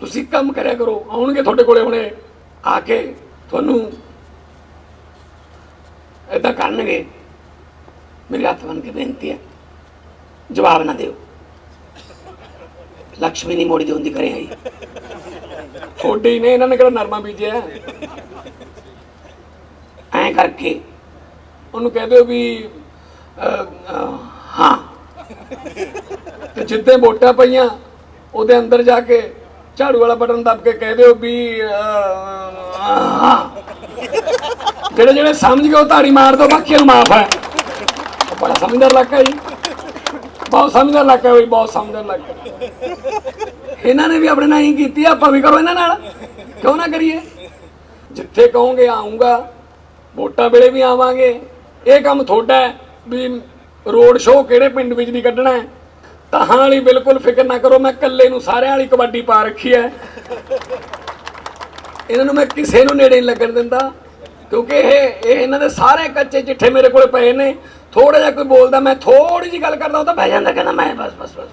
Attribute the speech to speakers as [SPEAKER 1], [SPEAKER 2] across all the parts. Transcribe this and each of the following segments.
[SPEAKER 1] ਤੁਸੀਂ ਕੰਮ ਕਰਿਆ ਕਰੋ, ਆਉਣਗੇ ਤੁਹਾਡੇ ਕੋਲੇ ਹੁਣੇ, ਆ ਕੇ ਤੁਹਾਨੂੰ ਏਦਾਂ ਕਰਨਗੇ। ਮੇਰੇ ਹੱਥ ਬਨ ਕੇ ਬੇਨਤੀ ਹੈ, ਜਵਾਬ ਨਾ ਦਿਓ। ਲక్ష్ਮੀ ਨਹੀਂ ਮੋੜੀ ਦੀ ਹੁੰਦੀ ਕਰੇ ਆਈ। ਥੋੜੇ ਹੀ ਨੇ ਇਹਨਾਂ ਨੇ ਕਿਹੜਾ ਨਰਮਾ ਬੀਜਿਆ? ਐਂ ਕਰਕੇ ਉਹਨੂੰ ਕਹਿ ਦਿਓ ਵੀ ਹਾਂ। ਤੇ ਜਿੱਦੇ ਵੋਟਾਂ ਪਈਆਂ, ਉਹਦੇ ਅੰਦਰ ਜਾ ਕੇ ਝਾੜੂ ਵਾਲਾ ਬਟਨ ਦੱਬ ਕੇ ਕਹਿ ਦਿਓ ਵੀ ਜਿਹੜੇ ਜਿਹੜੇ ਸਮਝ ਗਏ ਉਹ ਤਾੜੀ ਮਾਰ ਦੋ ਬਾਕੀਆਂ ਨੂੰ ਮਾਫ ਹੈ। ਬੜਾ ਸਮਝਦਾਰ ਇਲਾਕਾ ਜੀ। ਬਹੁਤ ਸਮਝਦਾਰ ਇਲਾਕਾ ਹੈ ਬਈ, ਬਹੁਤ ਸਮਝਦਾਰ ਇਲਾਕਾ ਇਹਨਾਂ ਨੇ ਵੀ ਆਪਣੇ ਨਾਲ ਹੀ ਕੀਤੀ ਆਪਾਂ ਵੀ ਕਰੋ ਇਹਨਾਂ ਨਾਲ। ਕਿਉਂ ਨਾ ਕਰੀਏ? ਜਿੱਥੇ ਕਹੋਗੇ ਆਉਂਗਾ ਵੋਟਾਂ ਵੇਲੇ ਵੀ ਆਵਾਂਗੇ। ਇਹ ਕੰਮ ਤੁਹਾਡਾ ਵੀ ਰੋਡ ਸ਼ੋਅ ਕਿਹੜੇ ਪਿੰਡ ਵਿੱਚ ਦੀ ਕੱਢਣਾ ਹੈ? ਤਹਾਂ ਵਾਲੀ ਬਿਲਕੁਲ ਫਿਕਰ ਨਾ ਕਰੋ, ਮੈਂ ਇਕੱਲੇ ਨੂੰ ਸਾਰਿਆਂ ਵਾਲੀ ਕਬੱਡੀ ਪਾ ਰੱਖੀ ਹੈ। ਇਹਨਾਂ ਨੂੰ ਮੈਂ ਕਿਸੇ ਨੂੰ ਨੇੜੇ ਨਹੀਂ ਲੱਗਣ ਦਿੰਦਾ, ਕਿਉਂਕਿ ਇਹ ਇਹ ਇਹਨਾਂ ਦੇ ਸਾਰੇ ਕੱਚੇ ਚਿੱਠੇ ਮੇਰੇ ਕੋਲ ਪਏ ਨੇ। ਥੋੜਾ ਜਿਹਾ ਕੋਈ ਬੋਲਦਾ, ਮੈਂ ਥੋੜੀ ਜੀ ਗੱਲ ਕਰਦਾ, ਉਹ ਤਾਂ ਬਹਿ ਜਾਂਦਾ, ਕਹਿੰਦਾ ਮੈਂ ਬਸ ਬਸ ਬਸ।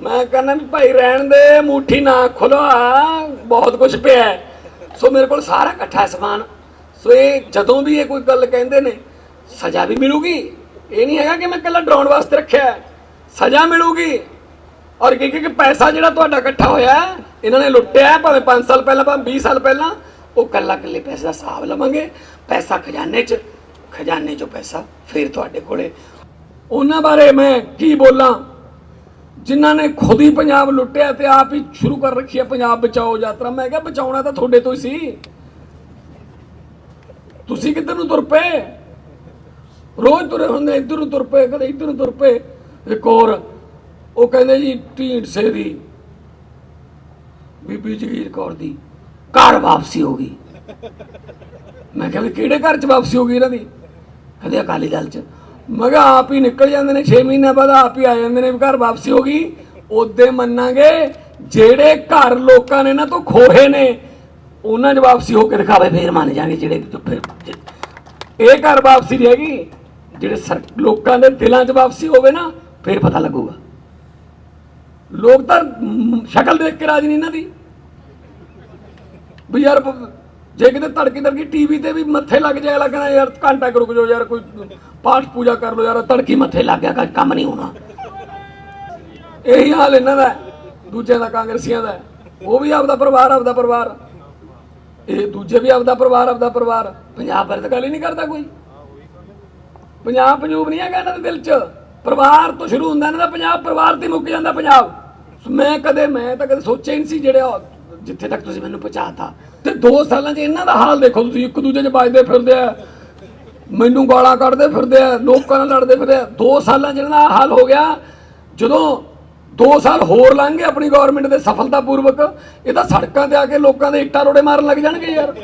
[SPEAKER 1] ਮੈਂ ਕਹਿੰਦਾ ਵੀ ਭਾਈ ਰਹਿਣ ਦੇ, ਮੁੱਠੀ ਨਾ ਖੁਲਵਾ ਬਹੁਤ ਕੁਝ ਪਿਆ ਸੋ ਮੇਰੇ ਕੋਲ ਸਾਰਾ ਇਕੱਠਾ ਸਮਾਨ। ਸੋ ਇਹ ਜਦੋਂ ਵੀ ਇਹ ਕੋਈ ਗੱਲ ਕਹਿੰਦੇ ਨੇ, ਸਜ਼ਾ ਵੀ ਮਿਲੂਗੀ। ਇਹ ਨਹੀਂ ਹੈਗਾ ਕਿ ਮੈਂ ਇਕੱਲਾ ਡਰਾਉਣ ਵਾਸਤੇ ਰੱਖਿਆ ਸਜ਼ਾ ਮਿਲੂਗੀ। ਔਰ ਕਿ ਕਿ ਪੈਸਾ ਜਿਹੜਾ ਤੁਹਾਡਾ ਇਕੱਠਾ ਹੋਇਆ ਇਹਨਾਂ ਨੇ ਲੁੱਟਿਆ ਭਾਵੇਂ 5 ਸਾਲ ਪਹਿਲਾਂ, ਭਾਵੇਂ 20 ਸਾਲ ਪਹਿਲਾਂ, ਉਹ ਕੱਲਾ ਕੱਲੇ ਪੈਸੇ ਦਾ ਹਿਸਾਬ ਲਵਾਂਗੇ। ਪੈਸਾ ਖਜ਼ਾਨੇ 'ਚ, ਖਜ਼ਾਨੇ 'ਚੋਂ ਪੈਸਾ ਫਿਰ ਤੁਹਾਡੇ ਕੋਲੇ। ਉਹਨਾਂ ਬਾਰੇ ਮੈਂ ਕੀ ਬੋਲਾਂ? ਜਿਨ੍ਹਾਂ ਨੇ ਖੁਦ ਹੀ ਪੰਜਾਬ ਲੁੱਟਿਆ ਤੇ ਆਪ ਹੀ ਸ਼ੁਰੂ ਕਰ ਰੱਖੀ ਹੈ ਪੰਜਾਬ ਬਚਾਓ ਯਾਤਰਾ। ਮੈਂ ਕਿਹਾ ਬਚਾਉਣਾ ਤਾਂ ਤੁਹਾਡੇ ਤੋਂ ਹੀ ਸੀ। ਤੁਸੀਂ ਕਿੱਧਰ ਨੂੰ ਤੁਰ ਪਏ? ਰੋਜ਼ ਤੁਰੇ ਹੁੰਦੇ, ਇੱਧਰ ਨੂੰ ਤੁਰ ਪਏ, ਕਦੇ ਇੱਧਰ ਨੂੰ ਤੁਰ ਪਏ। ਇੱਕ ਹੋਰ, ਉਹ ਕਹਿੰਦੇ ਜੀ ਢੀਂਡਸੇ ਦੀ, ਬੀਬੀ ਜਗੀਰ ਕੌਰ ਦੀ, ਘਰ ਵਾਪਸੀ ਹੋ ਗਈ। ਮੈਂ ਕਿਹਾ ਵੀ ਕਿਹੜੇ ਘਰ ਚ ਵਾਪਸੀ ਹੋ ਗਈ ਇਹਨਾਂ ਦੀ? ਕਹਿੰਦੇ ਅਕਾਲੀ ਦਲ ਚ। ਮੈਂ ਕਿਹਾ ਆਪ ਹੀ ਨਿਕਲ ਜਾਂਦੇ ਨੇ 6 ਮਹੀਨਿਆਂ ਬਾਅਦ ਆਪ ਹੀ ਆ ਜਾਂਦੇ ਨੇ ਵੀ ਘਰ ਵਾਪਸੀ ਹੋ ਗਈ। ਉਹਦੇ ਮੰਨਾਂਗੇ ਜਿਹੜੇ ਘਰ ਲੋਕਾਂ ਨੇ ਨਾ ਤੋਂ ਖੋਹੇ ਨੇ, ਉਹਨਾਂ 'ਚ ਵਾਪਸੀ ਹੋ ਕੇ ਦਿਖਾਵੇ, ਫੇਰ ਮੰਨ ਜਾਗੇ ਜਿਹੜੇ ਇਹ ਘਰ ਵਾਪਸੀ ਨਹੀਂ ਹੈਗੀ। ਜਿਹੜੇ ਸਰ- ਲੋਕਾਂ ਦੇ ਦਿਲਾਂ 'ਚ ਵਾਪਸੀ ਹੋਵੇ ਨਾ ਫਿਰ ਪਤਾ ਲੱਗੂਗਾ। ਲੋਕ ਤਾਂ ਸ਼ਕਲ ਦੇਖ ਕੇ ਰਾਜੀ ਨਹੀਂ ਇਹਨਾਂ ਦੀ। ਵੀ ਯਾਰ, ਜੇ ਕਿਤੇ ਤੜਕੀ ਤੜਕੀ ਟੀਵੀ ਤੇ ਵੀ ਮੱਥੇ ਲੱਗ ਜਾਏ ਲੱਗਣਾ ਯਾਰ, ਘੰਟਾ ਕੁ ਰੁਕ ਜਾਓ ਯਾਰ, ਕੋਈ ਪਾਠ ਪੂਜਾ ਕਰ ਲਓ ਯਾਰ, ਤੜਕੀ ਮੱਥੇ ਲੱਗ ਗਿਆ ਕੰਮ ਨਹੀਂ ਹੋਣਾ। ਇਹੀ ਹਾਲ ਇਹਨਾਂ ਦਾ, ਦੂਜਿਆਂ ਦਾ, ਕਾਂਗਰਸੀਆਂ ਦਾ। ਉਹ ਵੀ ਆਪਦਾ ਪਰਿਵਾਰ ਆਪਦਾ ਪਰਿਵਾਰ। ਇਹ ਦੂਜੇ ਵੀ ਆਪਦਾ ਪਰਿਵਾਰ ਆਪਦਾ ਪਰਿਵਾਰ। ਪੰਜਾਬ ਬਾਰੇ ਤਾਂ ਗੱਲ ਹੀ ਨਹੀਂ ਕਰਦਾ ਕੋਈ। ਪੰਜਾਬ ਪੰਜੂਬ ਨਹੀਂ ਹੈਗਾ ਇਹਨਾਂ ਦੇ ਦਿਲ 'ਚ। ਪਰਿਵਾਰ ਤੋਂ ਸ਼ੁਰੂ ਹੁੰਦਾ, ਇਹਨਾਂ ਦਾ ਪੰਜਾਬ ਪਰਿਵਾਰ ਤੇ ਮੁੱਕ ਜਾਂਦਾ ਪੰਜਾਬ। ਮੈਂ ਕਦੇ, ਮੈਂ ਤਾਂ ਕਦੇ ਸੋਚਿਆ ਹੀ ਨਹੀਂ ਸੀ ਜਿਹੜੇ ਜਿੱਥੇ ਤੱਕ ਤੁਸੀਂ ਮੈਨੂੰ ਪਹੁੰਚਾਤਾ। ਤੇ 2 ਸਾਲਾਂ 'ਚ ਇਹਨਾਂ ਦਾ ਹਾਲ ਦੇਖੋ ਤੁਸੀਂ, ਇੱਕ ਦੂਜੇ 'ਚ ਵੱਜਦੇ ਫਿਰਦੇ ਆ। ਮੈਨੂੰ ਗਾਲਾਂ ਕੱਢਦੇ ਫਿਰਦੇ ਆ, ਲੋਕਾਂ ਨਾਲ ਲੜਦੇ ਫਿਰਦੇ ਆ। 2 ਸਾਲਾਂ 'ਚ ਇਹਨਾਂ ਦਾ ਹਾਲ ਹੋ ਗਿਆ। ਜਦੋਂ 2 ਸਾਲ ਹੋਰ ਲੰਘ ਗਏ ਆਪਣੀ ਗਵਰਨਮੈਂਟ ਦੇ ਸਫਲਤਾਪੂਰਵਕ, ਇਹ ਤਾਂ ਸੜਕਾਂ ਤੇ ਆ ਕੇ ਲੋਕਾਂ ਦੇ ਇੱਟਾਂ ਰੋੜੇ ਮਾਰਨ ਲੱਗ ਜਾਣਗੇ ਯਾਰ।